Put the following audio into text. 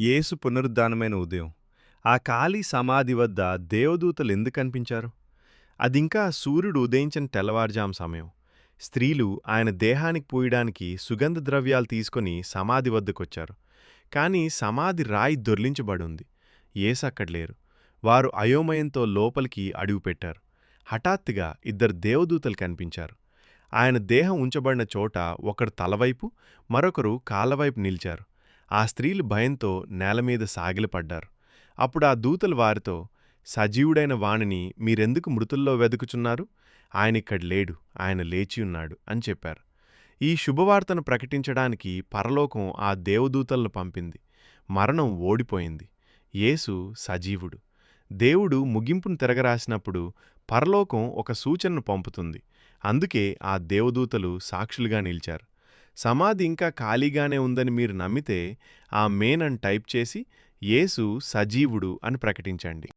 యేసు పునరుద్ధానమైన ఉదయం. ఆ ఖాళీ సమాధి వద్ద దేవదూతలు ఎందుకు కనిపించారు? అదింకా సూర్యుడు ఉదయించిన తెల్లవారుజాం సమయం. స్త్రీలు ఆయన దేహానికి పూయడానికి సుగంధ ద్రవ్యాలు తీసుకొని సమాధి వద్దకొచ్చారు. కాని సమాధి రాయి దొర్లించబడుంది. ఏసక్కడ లేరు. వారు అయోమయంతో లోపలికి అడుగుపెట్టారు హఠాత్తుగా ఇద్దరు దేవదూతలు కనిపించారు. ఆయన దేహం ఉంచబడిన చోట ఒకరు తలవైపు మరొకరు కాలవైపు నిలిచారు. ఆ స్త్రీలు భయంతో నేలమీద సాగిలపడ్డారు అప్పుడు ఆ దూతలు వారితో సజీవుడైన వాణిని మీరెందుకు మృతుల్లో వెదుకుచున్నారు? ఆయనిక్కడ లేడు ఆయన లేచియున్నాడు అని చెప్పారు. ఈ శుభవార్తను ప్రకటించడానికి పరలోకం ఆ దేవదూతలను పంపింది. మరణం ఓడిపోయింది. యేసు సజీవుడు. దేవుడు ముగింపును తిరగరాసినప్పుడు పరలోకం ఒక సూచనను పంపుతుంది. అందుకే ఆ దేవదూతలు సాక్షులుగా నిలిచారు. సమాధి ఇంకా ఖాళీగానే ఉందని మీరు నమ్మితే ఆ మేన్ అని టైప్ చేసి యేసు సజీవుడు అని ప్రకటించండి.